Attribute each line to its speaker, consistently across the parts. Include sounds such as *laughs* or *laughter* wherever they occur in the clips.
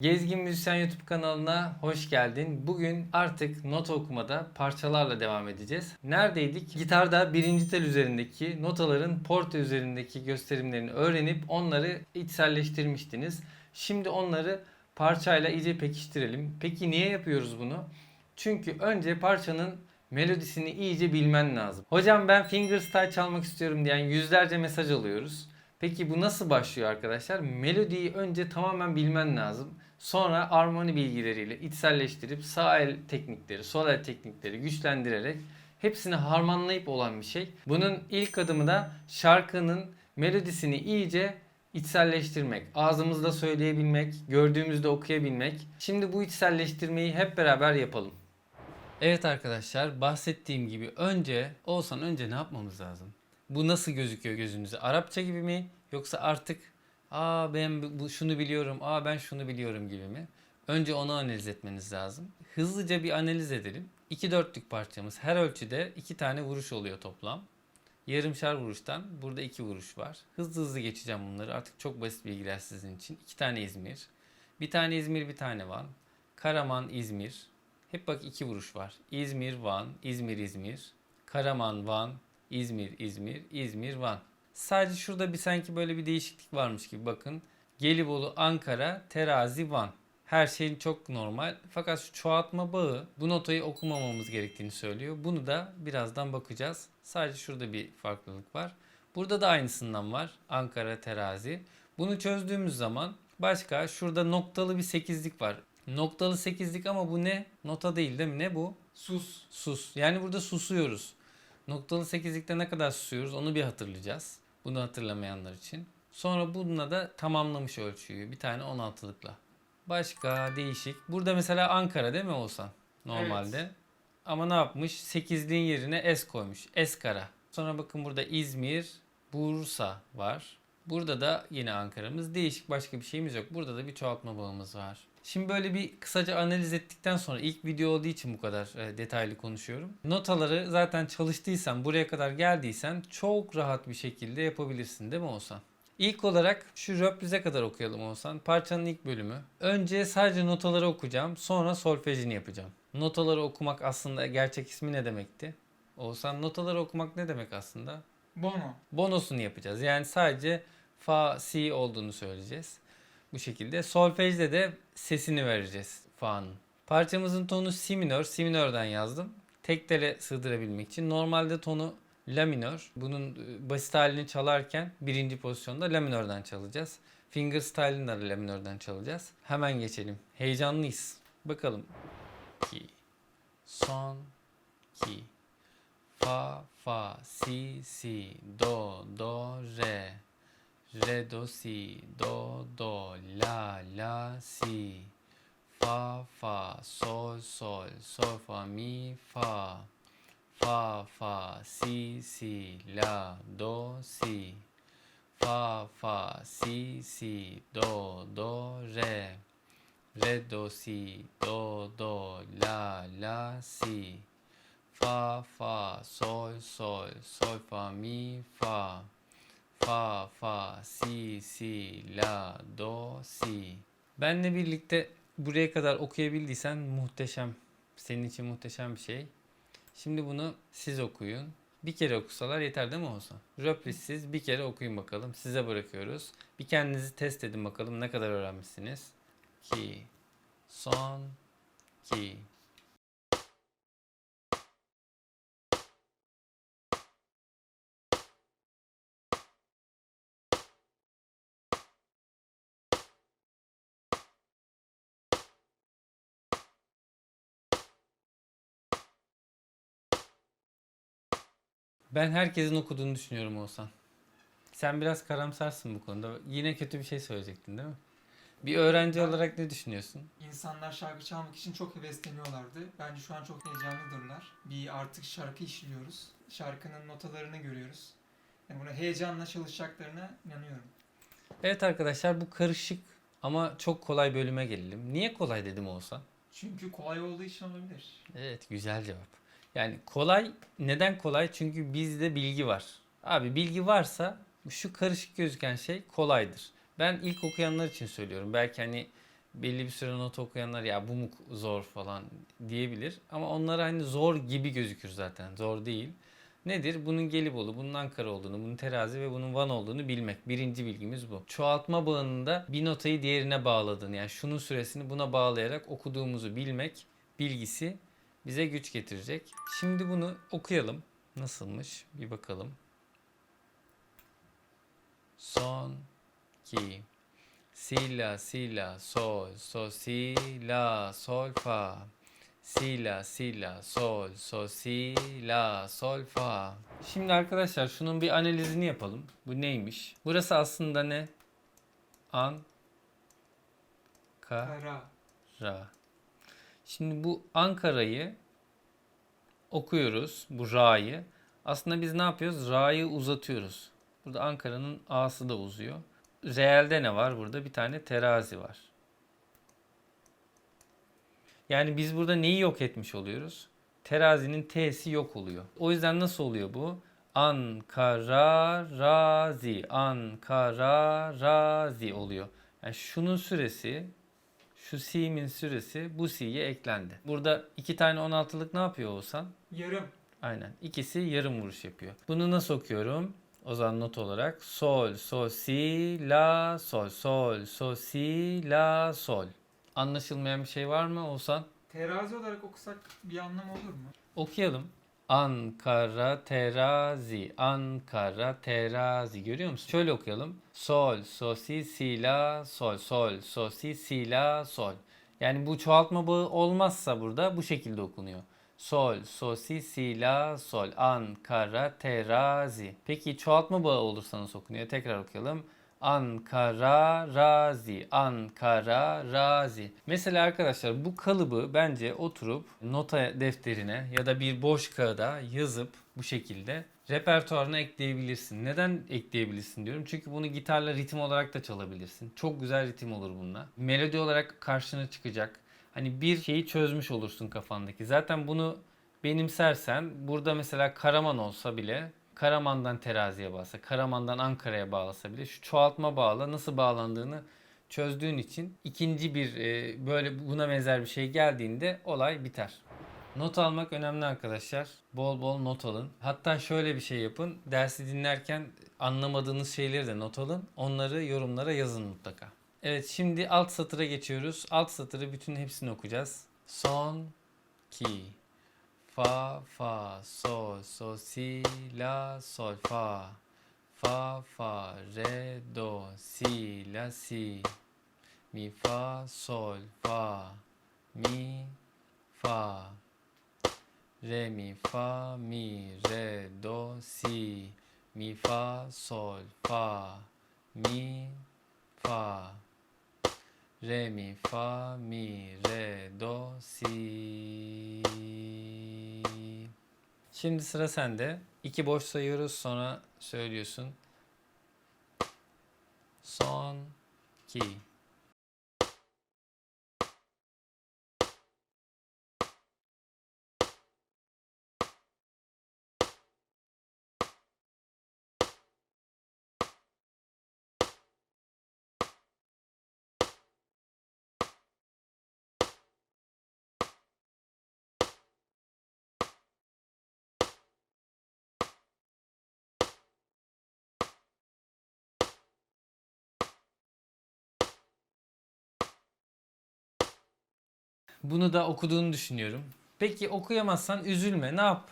Speaker 1: Gezgin Müzisyen YouTube kanalına hoş geldin. Bugün artık nota okumada parçalarla devam edeceğiz. Neredeydik? Gitarda birinci tel üzerindeki notaların porta üzerindeki gösterimlerini öğrenip onları içselleştirmiştiniz. Şimdi onları parçayla iyice pekiştirelim. Peki niye yapıyoruz bunu? Çünkü önce parçanın melodisini iyice bilmen lazım. Hocam ben fingerstyle çalmak istiyorum diyen yüzlerce mesaj alıyoruz. Peki bu nasıl başlıyor arkadaşlar? Melodiyi önce tamamen bilmen lazım. Sonra armoni bilgileriyle içselleştirip sağ el teknikleri, sol el teknikleri güçlendirerek hepsini harmanlayıp olan bir şey. Bunun ilk adımı da şarkının melodisini iyice içselleştirmek, ağzımızda söyleyebilmek, gördüğümüzde okuyabilmek. Şimdi bu içselleştirmeyi hep beraber yapalım. Evet arkadaşlar bahsettiğim gibi önce olsan önce ne yapmamız lazım? Bu nasıl gözüküyor gözünüze? Arapça gibi mi yoksa artık aa ben bu şunu biliyorum, aa ben şunu biliyorum gibi mi? Önce onu analiz etmeniz lazım. Hızlıca bir analiz edelim. 2 dörtlük parçamız her ölçüde 2 tane vuruş oluyor toplam. Yarımşar vuruştan burada 2 vuruş var. Hızlı hızlı geçeceğim bunları. Artık çok basit bilgiler sizin için. 2 tane İzmir. Bir tane İzmir, bir tane Van. Karaman, İzmir. Hep bak iki vuruş var. İzmir, Van, İzmir, İzmir. Karaman, Van, İzmir, İzmir, İzmir, Van. Sadece şurada bir sanki böyle bir değişiklik varmış gibi bakın. Gelibolu, Ankara, Terazi, Van. Her şeyin çok normal. Fakat şu çoğaltma bağı bu notayı okumamamız gerektiğini söylüyor. Bunu da birazdan bakacağız. Sadece şurada bir farklılık var. Burada da aynısından var. Ankara, Terazi. Bunu çözdüğümüz zaman başka şurada noktalı bir sekizlik var. Noktalı sekizlik ama bu ne? Nota değil değil mi? Ne bu?
Speaker 2: Sus.
Speaker 1: Sus. Yani burada susuyoruz. Noktalı sekizlikte ne kadar susuyoruz onu bir hatırlayacağız. Bunu hatırlamayanlar için. Sonra bununla da tamamlamış ölçüyü. Bir tane 16'lıkla. Başka değişik. Burada mesela Ankara değil mi olsan? Normalde.
Speaker 2: Evet.
Speaker 1: Ama ne yapmış? 8'liğin yerine S koymuş. Eskara. Sonra bakın burada İzmir, Bursa var. Burada da yine Ankara'mız. Değişik başka bir şeyimiz yok. Burada da bir çoğaltma bağımız var. Şimdi böyle bir kısaca analiz ettikten sonra ilk video olduğu için bu kadar e, detaylı konuşuyorum. Notaları zaten çalıştıysan, buraya kadar geldiysen çok rahat bir şekilde yapabilirsin değil mi Oğuzhan? İlk olarak şu röplize kadar okuyalım Oğuzhan. Parçanın ilk bölümü. Önce sadece notaları okuyacağım. Sonra solfejini yapacağım. Notaları okumak aslında gerçek ismi ne demekti? Oğuzhan notaları okumak ne demek aslında?
Speaker 2: Bono.
Speaker 1: bonosunu yapacağız. Yani sadece fa, si olduğunu söyleyeceğiz. Bu şekilde. Solfejde de sesini vereceğiz fa'nın. Parçamızın tonu si minör. Si minörden yazdım. Tek tele sığdırabilmek için. Normalde tonu la minör. Bunun e, basit halini çalarken birinci pozisyonda la minörden çalacağız. Fingerstyle'ını da la minörden çalacağız. Hemen geçelim. Heyecanlıyız. Bakalım. Ki, son, ki, fa fa si si do do re re do si do do la la si. Fa fa sol sol sol fa mi fa. Fa fa si si la do si. Fa fa si si do do re. Re do si do do la la si. Fa fa sol sol sol fa mi fa fa fa si si la do si. Benle birlikte buraya kadar okuyabildiysen muhteşem. Senin için muhteşem bir şey. Şimdi bunu siz okuyun. Bir kere okusalar yeter değil mi olsa? Röplizsiz bir kere okuyun bakalım. Size bırakıyoruz. Bir kendinizi test edin bakalım ne kadar öğrenmişsiniz. Ki, son, ki. Ben herkesin okuduğunu düşünüyorum Oğuzhan. Sen biraz karamsarsın bu konuda. Yine kötü bir şey söyleyecektin değil mi? Bir öğrenci olarak ne düşünüyorsun?
Speaker 2: İnsanlar şarkı çalmak için çok hevesleniyorlardı. Bence şu an çok heyecanlıdırlar. Bir artık şarkı işliyoruz. Şarkının notalarını görüyoruz. Yani bunu heyecanla çalışacaklarına inanıyorum.
Speaker 1: Evet arkadaşlar bu karışık ama çok kolay bölüme gelelim. Niye kolay dedim Oğuzhan?
Speaker 2: Çünkü kolay olduğu için olabilir.
Speaker 1: Evet güzel cevap. Yani kolay neden kolay? Çünkü bizde bilgi var. Abi bilgi varsa şu karışık gözüken şey kolaydır. Ben ilk okuyanlar için söylüyorum. Belki hani belli bir süre not okuyanlar ya bu mu zor falan diyebilir. Ama onlara hani zor gibi gözükür zaten. Zor değil. Nedir? Bunun Gelibolu, bunun Ankara olduğunu, bunun terazi ve bunun Van olduğunu bilmek. Birinci bilgimiz bu. Çoğaltma bağında bir notayı diğerine bağladığını yani şunun süresini buna bağlayarak okuduğumuzu bilmek bilgisi bize güç getirecek. Şimdi bunu okuyalım. Nasılmış? Bir bakalım. Son, ki, si, la, si, la, sol, sol, si, la, sol, fa. Si, la, si, la, sol, sol, si, la, sol, fa. Şimdi arkadaşlar şunun bir analizini yapalım. Bu neymiş? Burası aslında ne? An, ka,
Speaker 2: Kara.
Speaker 1: Ra. Şimdi bu Ankara'yı okuyoruz. Bu Ra'yı. Aslında biz ne yapıyoruz? Ra'yı uzatıyoruz. Burada Ankara'nın A'sı da uzuyor. Real'de ne var burada? Bir tane terazi var. Yani biz burada neyi yok etmiş oluyoruz? Terazinin T'si yok oluyor. O yüzden nasıl oluyor bu? Ankara razi. Ankara razi oluyor. Yani şunun süresi şu si'min süresi bu si'ye eklendi. Burada iki tane 16'lık ne yapıyor Oğuzhan?
Speaker 2: Yarım.
Speaker 1: Aynen. İkisi yarım vuruş yapıyor. Bunu nasıl okuyorum? O zaman not olarak sol, sol, si, la, sol, sol, sol, si, la, sol. Anlaşılmayan bir şey var mı Oğuzhan?
Speaker 2: Terazi olarak okusak bir anlam olur mu?
Speaker 1: Okuyalım. Ankara terazi, Ankara terazi görüyor musun? Şöyle okuyalım. Sol, sol, si, la, sol, sol, sol, si, la, sol. Yani bu çoğaltma bağı olmazsa burada bu şekilde okunuyor. Sol, sol, si, la, sol, Ankara terazi. Peki çoğaltma bağı olursa nasıl okunuyor? Tekrar okuyalım. Ankara razi, Ankara razi. Mesela arkadaşlar bu kalıbı bence oturup nota defterine ya da bir boş kağıda yazıp bu şekilde repertuarına ekleyebilirsin. Neden ekleyebilirsin diyorum. Çünkü bunu gitarla ritim olarak da çalabilirsin. Çok güzel ritim olur bununla. Melodi olarak karşına çıkacak. Hani bir şeyi çözmüş olursun kafandaki. Zaten bunu benimsersen burada mesela Karaman olsa bile Karaman'dan teraziye bağlasa, Karaman'dan Ankara'ya bağlasa bile şu çoğaltma bağla nasıl bağlandığını çözdüğün için ikinci bir e, böyle buna benzer bir şey geldiğinde olay biter. Not almak önemli arkadaşlar. Bol bol not alın. Hatta şöyle bir şey yapın. Dersi dinlerken anlamadığınız şeyleri de not alın. Onları yorumlara yazın mutlaka. Evet şimdi alt satıra geçiyoruz. Alt satırı bütün hepsini okuyacağız. Son, ki, Fa, fa, sol, sol, si, la, sol, fa. Fa, fa, re, do, si, la, si. Mi, fa, sol, fa. Mi, fa. Re, mi, fa, mi, re, do, si. Mi, fa, sol, fa. Mi, fa. Re, mi, fa, mi, re, do, si. Şimdi sıra sende. İki boş sayıyoruz sonra söylüyorsun. Son, ki. Bunu da okuduğunu düşünüyorum. Peki okuyamazsan üzülme. Ne yap?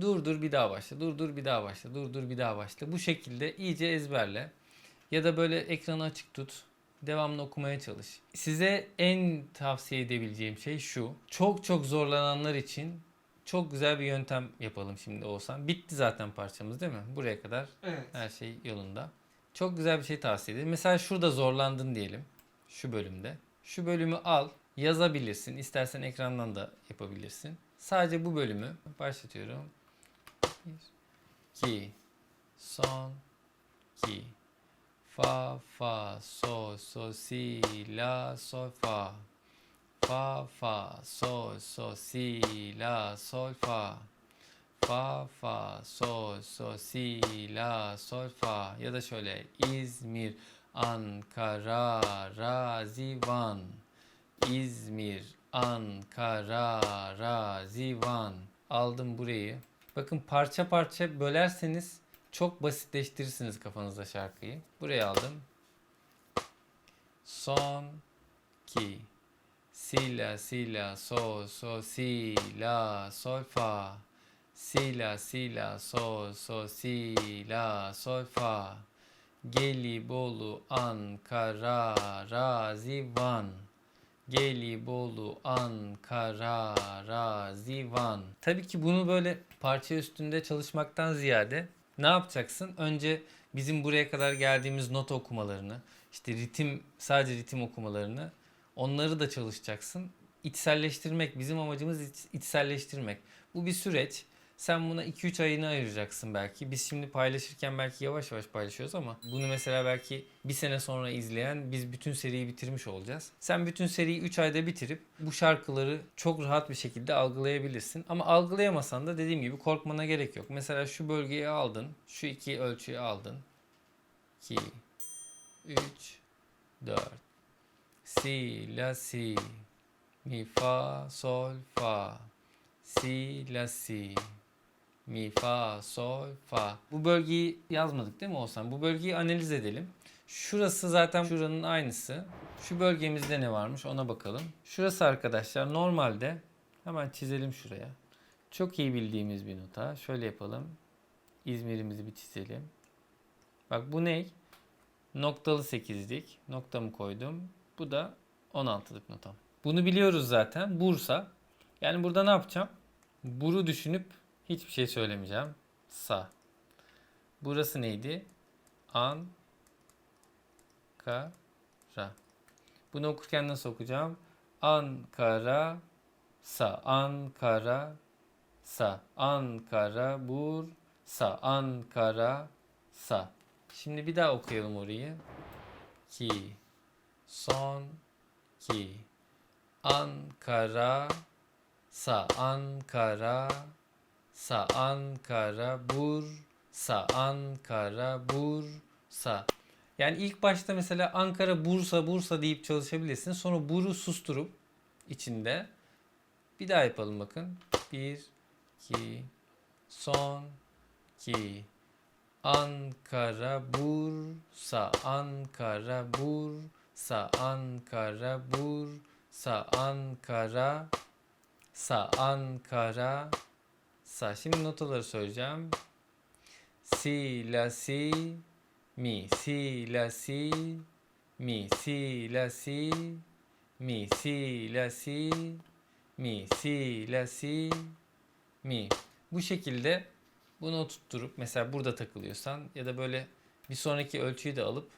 Speaker 1: Dur dur bir daha başla. Dur dur bir daha başla. Dur dur bir daha başla. Bu şekilde iyice ezberle. Ya da böyle ekranı açık tut. Devamlı okumaya çalış. Size en tavsiye edebileceğim şey şu. Çok çok zorlananlar için çok güzel bir yöntem yapalım şimdi olsan. Bitti zaten parçamız değil mi? Buraya kadar
Speaker 2: Evet.
Speaker 1: her şey yolunda. Çok güzel bir şey tavsiye ederim. Mesela şurada zorlandın diyelim. Şu bölümde. Şu bölümü al. Yazabilirsin. İstersen ekrandan da yapabilirsin. Sadece bu bölümü başlatıyorum. 2 son ki fa fa sol sol si la sol fa fa fa sol sol si la sol fa fa fa sol sol si la sol fa ya da şöyle İzmir Ankara Razi Van İzmir, Ankara, Razivan. Aldım burayı. Bakın parça parça bölerseniz çok basitleştirirsiniz kafanızda şarkıyı. Buraya aldım. Son, ki. Si, la, si, la, sol, sol, si, la, sol, fa. Si, la, si, la, sol, sol, si, la, sol, fa. Gelibolu, Ankara, Razivan. Gelibolu, Ankara, Razivan. Tabii ki bunu böyle parça üstünde çalışmaktan ziyade ne yapacaksın? Önce bizim buraya kadar geldiğimiz not okumalarını, işte ritim, sadece ritim okumalarını onları da çalışacaksın. İçselleştirmek, bizim amacımız iç- içselleştirmek. Bu bir süreç. Sen buna 2-3 ayını ayıracaksın belki. Biz şimdi paylaşırken belki yavaş yavaş paylaşıyoruz ama bunu mesela belki bir sene sonra izleyen biz bütün seriyi bitirmiş olacağız. Sen bütün seriyi 3 ayda bitirip bu şarkıları çok rahat bir şekilde algılayabilirsin. Ama algılayamasan da dediğim gibi korkmana gerek yok. Mesela şu bölgeyi aldın. Şu iki ölçüyü aldın. 2 3 4 Si, la, si. Mi, fa, sol, fa. Si, la, si. Mi, fa, sol, fa. Bu bölgeyi yazmadık değil mi Oğuzhan? Bu bölgeyi analiz edelim. Şurası zaten şuranın aynısı. Şu bölgemizde ne varmış ona bakalım. Şurası arkadaşlar normalde hemen çizelim şuraya. Çok iyi bildiğimiz bir nota. Şöyle yapalım. İzmir'imizi bir çizelim. Bak bu ne? Noktalı 8'lik. Noktamı koydum. Bu da 16'lık notam. Bunu biliyoruz zaten. Bursa. Yani burada ne yapacağım? Buru düşünüp hiçbir şey söylemeyeceğim. Sa. Burası neydi? An. Ka. Ra. Bunu okurken nasıl okuyacağım? Ankara. Sa. Ankara. Sa. Ankara. Bursa. Ankara. Sa. Şimdi bir daha okuyalım orayı. Ki. Son. Ki. Ankara. Sa. Ankara. Sa. Ankara. Bursa. Ankara. Bursa. Yani ilk başta mesela Ankara, Bursa, Bursa deyip çalışabilirsin. Sonra Bur'u susturup içinde bir daha yapalım bakın. Bir, iki, son, iki, Ankara, Bursa, Ankara, Bursa, Ankara, Bursa, Ankara, Sa, Ankara, Sa. Şimdi notaları söyleyeceğim. Si, la, si, mi, si, la, si, mi, si, la, si, mi, si, la, si, mi, si, la, si, mi. Bu şekilde bunu oturtturup mesela burada takılıyorsan ya da böyle bir sonraki ölçüyü de alıp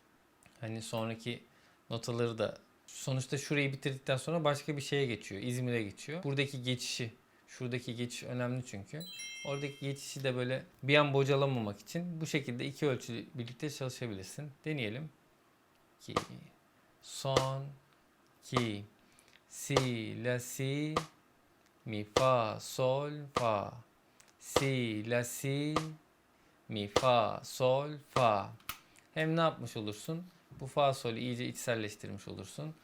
Speaker 1: hani sonraki notaları da sonuçta şurayı bitirdikten sonra başka bir şeye geçiyor. İzmir'e geçiyor. Buradaki geçişi, şuradaki geçiş önemli çünkü. Oradaki geçişi de böyle bir an bocalamamak için bu şekilde iki ölçü birlikte çalışabilirsin. Deneyelim. 2 son. 2 si la si. Mi fa sol fa. Si la si. Mi fa sol fa. Hem ne yapmış olursun? Bu fa solü iyice içselleştirmiş olursun.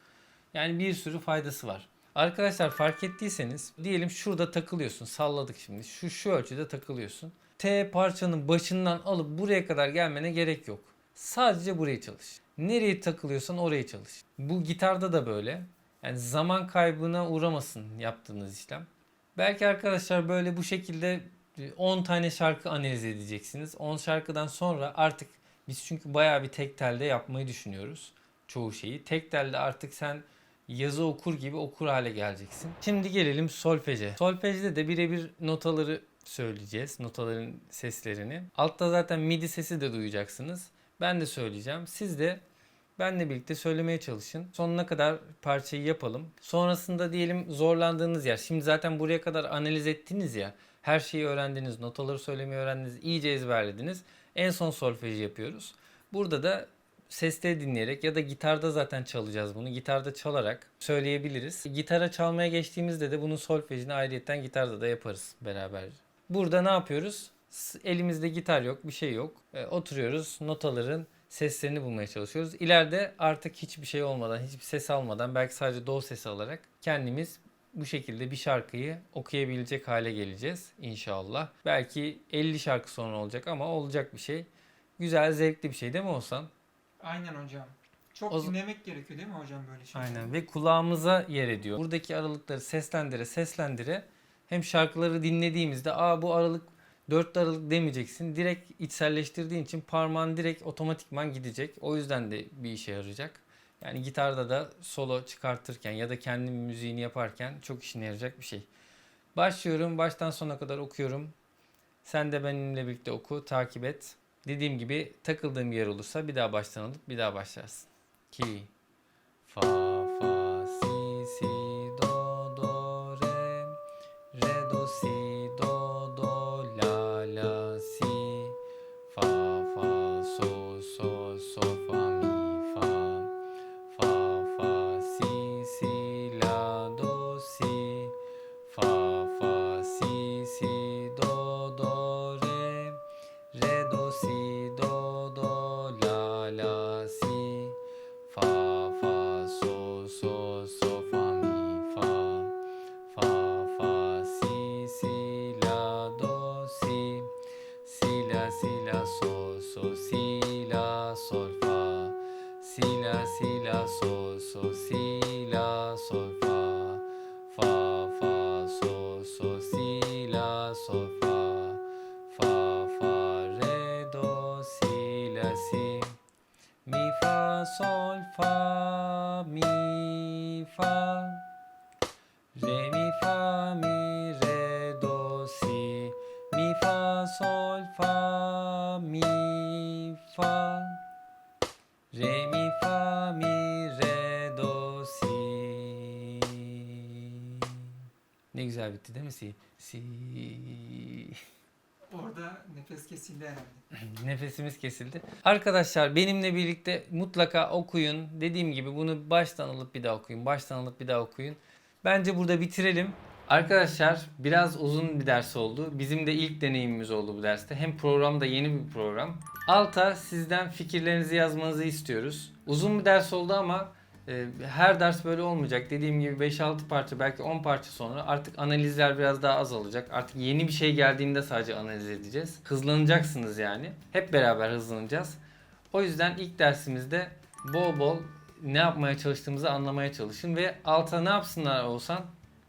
Speaker 1: Yani bir sürü faydası var arkadaşlar fark ettiyseniz diyelim şurada takılıyorsun salladık şimdi. Şu şu ölçüde takılıyorsun. T parçanın başından alıp buraya kadar gelmene gerek yok. Sadece burayı çalış. Nereye takılıyorsan oraya çalış. Bu gitarda da böyle. Yani zaman kaybına uğramasın yaptığınız işlem. Belki arkadaşlar böyle bu şekilde 10 tane şarkı analiz edeceksiniz. 10 şarkıdan sonra artık biz çünkü bayağı bir tek telde yapmayı düşünüyoruz çoğu şeyi. Tek telde artık sen yazı okur gibi okur hale geleceksin. Şimdi gelelim solfeje. Solfejde de birebir notaları söyleyeceğiz. Notaların seslerini. Altta zaten midi sesi de duyacaksınız. Ben de söyleyeceğim. Siz de benle birlikte söylemeye çalışın. Sonuna kadar parçayı yapalım. Sonrasında diyelim zorlandığınız yer. Şimdi zaten buraya kadar analiz ettiniz ya. Her şeyi öğrendiniz, notaları söylemeyi öğrendiniz, iyice ezberlediniz. En son solfeji yapıyoruz. Burada da sesleri dinleyerek ya da gitarda zaten çalacağız bunu. Gitarda çalarak söyleyebiliriz. Gitara çalmaya geçtiğimizde de bunun solfejini ayrıyetten gitarda da yaparız beraber. Burada ne yapıyoruz? Elimizde gitar yok, bir şey yok. E, oturuyoruz, notaların seslerini bulmaya çalışıyoruz. İleride artık hiçbir şey olmadan, hiçbir ses almadan belki sadece do sesi alarak kendimiz bu şekilde bir şarkıyı okuyabilecek hale geleceğiz inşallah. Belki 50 şarkı sonra olacak ama olacak bir şey. Güzel, zevkli bir şey değil mi Oğuzhan?
Speaker 2: Aynen hocam. Çok
Speaker 1: O
Speaker 2: dinlemek gerekiyor değil mi hocam böyle şeyleri?
Speaker 1: Aynen ve kulağımıza yer ediyor. Buradaki aralıkları seslendire seslendire hem şarkıları dinlediğimizde aa bu aralık 4 aralık demeyeceksin. Direkt içselleştirdiğin için parmağın direkt otomatikman gidecek. O yüzden de bir işe yarayacak. Yani gitarda da solo çıkartırken ya da kendi müziğini yaparken çok işine yarayacak bir şey. Başlıyorum. Baştan sona kadar okuyorum. Sen de benimle birlikte oku, takip et. Dediğim gibi takıldığım yer olursa bir daha baştan alıp bir daha başlarsın. 2 Fa fa fa re mi fa mi re do si ne güzel bitti değil mi si si
Speaker 2: Orada nefes kesildi herhalde. *laughs*
Speaker 1: Nefesimiz kesildi. Arkadaşlar benimle birlikte mutlaka okuyun. Dediğim gibi bunu baştan alıp bir daha okuyun. Baştan alıp bir daha okuyun. Bence burada bitirelim. Arkadaşlar biraz uzun bir ders oldu. Bizim de ilk deneyimimiz oldu bu derste. Hem program da yeni bir program. Alta sizden fikirlerinizi yazmanızı istiyoruz. Uzun bir ders oldu ama e, her ders böyle olmayacak. Dediğim gibi 5-6 parça belki 10 parça sonra artık analizler biraz daha azalacak. Artık yeni bir şey geldiğinde sadece analiz edeceğiz. Hızlanacaksınız yani. Hep beraber hızlanacağız. O yüzden ilk dersimizde bol bol ne yapmaya çalıştığımızı anlamaya çalışın ve alta ne yapsınlar olsan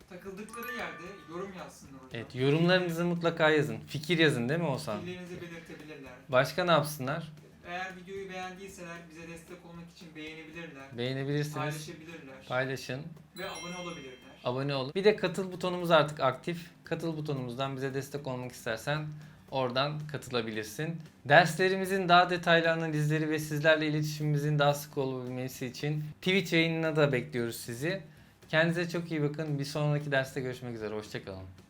Speaker 2: Takıldıkları yerde yorum yazsınlar hocam.
Speaker 1: Evet yorumlarınızı mutlaka yazın. Fikir yazın değil mi Oğuzhan?
Speaker 2: Fikirlerinizi belirtebilirler.
Speaker 1: Başka ne yapsınlar?
Speaker 2: Eğer videoyu beğendiyseler bize destek olmak için beğenebilirler.
Speaker 1: Beğenebilirsiniz.
Speaker 2: Paylaşabilirler.
Speaker 1: Paylaşın.
Speaker 2: ve abone olabilirler.
Speaker 1: Abone olun. Bir de katıl butonumuz artık aktif. Katıl butonumuzdan bize destek olmak istersen oradan katılabilirsin. Derslerimizin daha detaylı analizleri ve sizlerle iletişimimizin daha sık olabilmesi için Twitch yayınına da bekliyoruz sizi. Kendinize çok iyi bakın. Bir sonraki derste görüşmek üzere. Hoşçakalın.